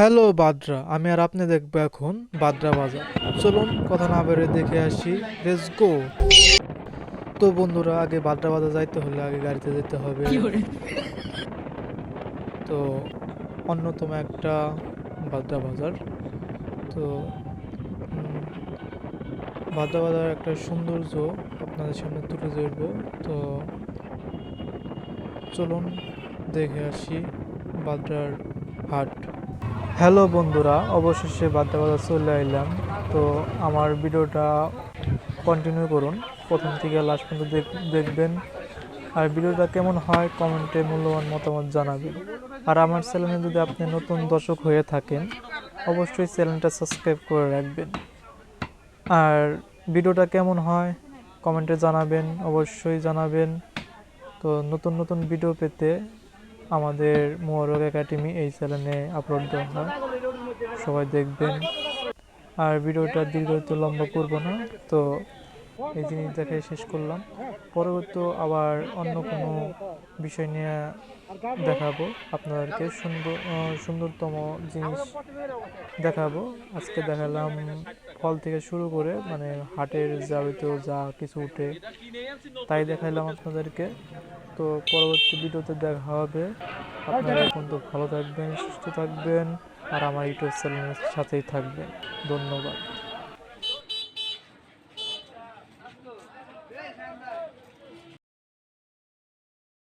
Hello বাদ্রা আমি আর আপনি দেখব এখন বাদ্রা বাজার। চলুন কথা না বেড়ে দেখে আসি লেটস গো তো বন্ধুরা আগে বাদ্রা বাজার যাইতে হলে আগে গাড়িতে যেতে হবে। তো অন্যতম একটা বাদ্রা বাজার। তো বাদ্রা বাজার একটা সৌন্দর্য আপনাদের সামনে তুলে ধরবো। তো চলুন দেখে আসি বাদ্রার হাট। হ্যালো বন্ধুরা, অবশেষে বাজার চলে এলাম তো আমার ভিডিওটা কন্টিনিউ করুন। প্রথম থেকে লাস্ট পর্যন্ত দেখ- দেখবেন। আর ভিডিওটা কেমন হয়, কমেন্টে মূল্যবান মতামত জানাবেন। আর আমার চ্যানেলে যদি আপনি নতুন দর্শক হয়ে থাকেন, অবশ্যই চ্যানেলটা সাবস্ক্রাইব করে রাখবেন। আর ভিডিওটা কেমন হয়, কমেন্টে জানাবেন, অবশ্যই জানাবেন। তো নতুন নতুন ভিডিও পেতে আমাদের মোহরক একাডেমি এই চ্যানেলে আপলোড দেওয়া হয়। সবাই দেখবেন। আর ভিডিওটা দীর্ঘত লম্বা করব না, তো এই জিনিস দেখে শেষ করলাম। পরবর্তী আবার অন্য কোনো বিষয় নিয়ে দেখাবো। আপনাদেরকে সুন্দর সুন্দরতম জিনিস দেখাবো। আজকে দেখালাম ফল থেকে শুরু করে মানে হাটের যাবতীয় যা কিছু উঠে, তাই দেখাইলাম আপনাদেরকে। তো পরবর্তী ভিডিওতে দেখা হবে। আপনারা এখন তো ভালো থাকবেন, সুস্থ থাকবেন, আর আমার ইউটিউব চ্যানেলের সাথেই থাকবেন। ধন্যবাদ।